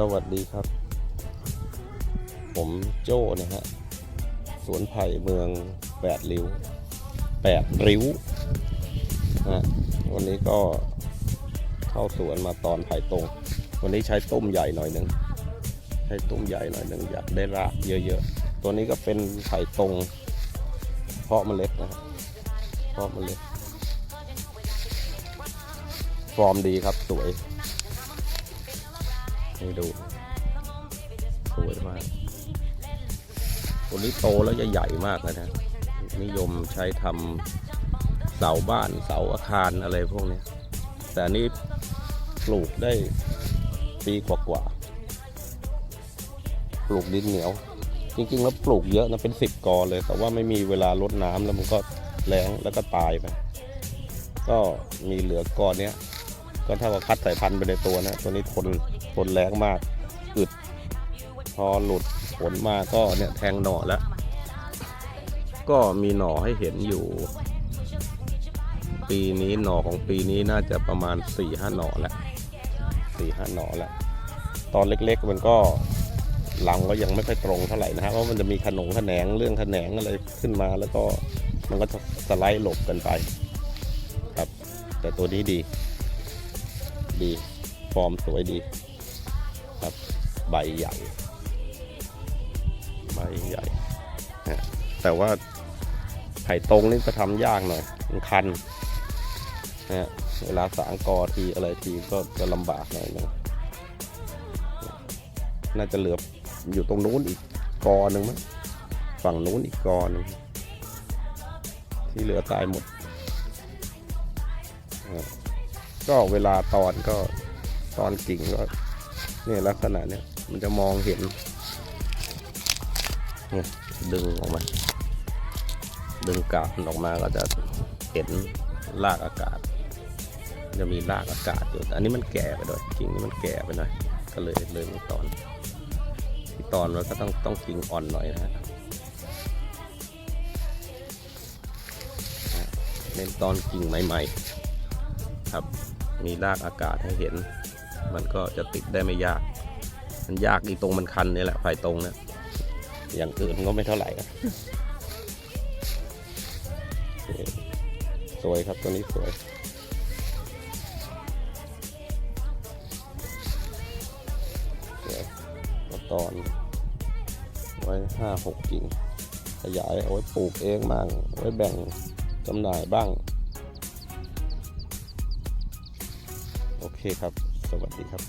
สวัสดีครับ ผมโจ้นะฮะ สวนไผ่เมืองแปดริ้วแปดริ้วนะวันนี้ก็เข้าสวนมาตอนไผ่ตรง วันนี้ใช้ต้มใหญ่หน่อยหนึ่ง ใช้ต้มใหญ่หน่อยหนึ่งอยากได้รากเยอะๆ ตัวนี้ก็เป็นไผ่ตรง เพาะเมล็ดนะฮะเพาะเมล็ด ฟอร์มดีครับสวย ให้ดู สวยมากตัวนี้โตแล้วจะใหญ่มากเลยนะ นิยมใช้ทำเสาบ้านเสาอาคารอะไรพวกนี้ แต่นนี้ปลูกได้ปีกว่าๆ ปลูกดินเหนียว จริงๆ แล้วปลูกเยอะนะเป็นสิบกอเลย แต่ว่าไม่มีเวลารดน้ำแล้วมันก็แรงแล้วก็ตายไป ก็มีเหลือกอเนี้ย ก็เท่ากับคัดสายพันธุ์ไปในตัวนะตัวนี้ทนทนแรงมากอึดพอหลุดผลมาก็เนี่ยแทงหน่อแล้ว ก็มีหน่อให้เห็นอยู่ ปีนี้หน่อของปีนี้น่าจะประมาณ4ี่ห้าหน่อแล้วสี่ห้าหน่อแล้วตอนเล็กๆมันก็ลำก็ยังไม่ค่อยตรงเท่าไหร่นะฮะเพราะมันจะมีขนงขนงเรื่องขนงอะไรขึ้นมา แล้วก็มันก็จะสไลด์หลบกันไป ครับ แต่ตัวนี้ดี ดี ฟอร์มสวยดี ครับ ใบใหญ่ ใบใหญ่ แต่ว่าไผ่ตรงนี่จะทำยากหน่อย มันคันนะฮะเวลาสางกอทีอะไรทีก็จะลำบากหน่อยนึงน่าจะเหลืออยู่ตรงนู้นอีกกอหนึ่งมั้งฝั่งนู้นอีกกอหนึ่งที่เหลือตายหมดอ่า ก็เวลาตอนก็ตอนกิ่งก็เนี่ยลักษณะเนี้ยมันจะมองเห็นเนี่ยดึงออกมา ดึงกาบออกมาก็จะเห็นรากอากาศ จะมีรากอากาศอยู่อันนี้มันแก่ไปด้วยกิ่งนี้มันแก่ไปหน่อยก็เลยเลยไม่ตอนที่ตอนมันก็ต้องต้องกิ่งอ่อนหน่อยนะฮะเน้นตอนกิ่งใหม่ ๆ ครับ มีรากอากาศให้เห็น มันก็จะติดได้ไม่ยาก มันยากอีตรงมันคันนี่แหละไฟตรงนะ อย่างอื่นก็ไม่เท่าไหร่สวยครับตัวนี้สวยตอน ไว้ห้าหกกิ่ง ขยายเอาไว้ปลูกเองบ้าง ไว้แบ่งจำหน่ายบ้าง โอเคครับ สวัสดีครับ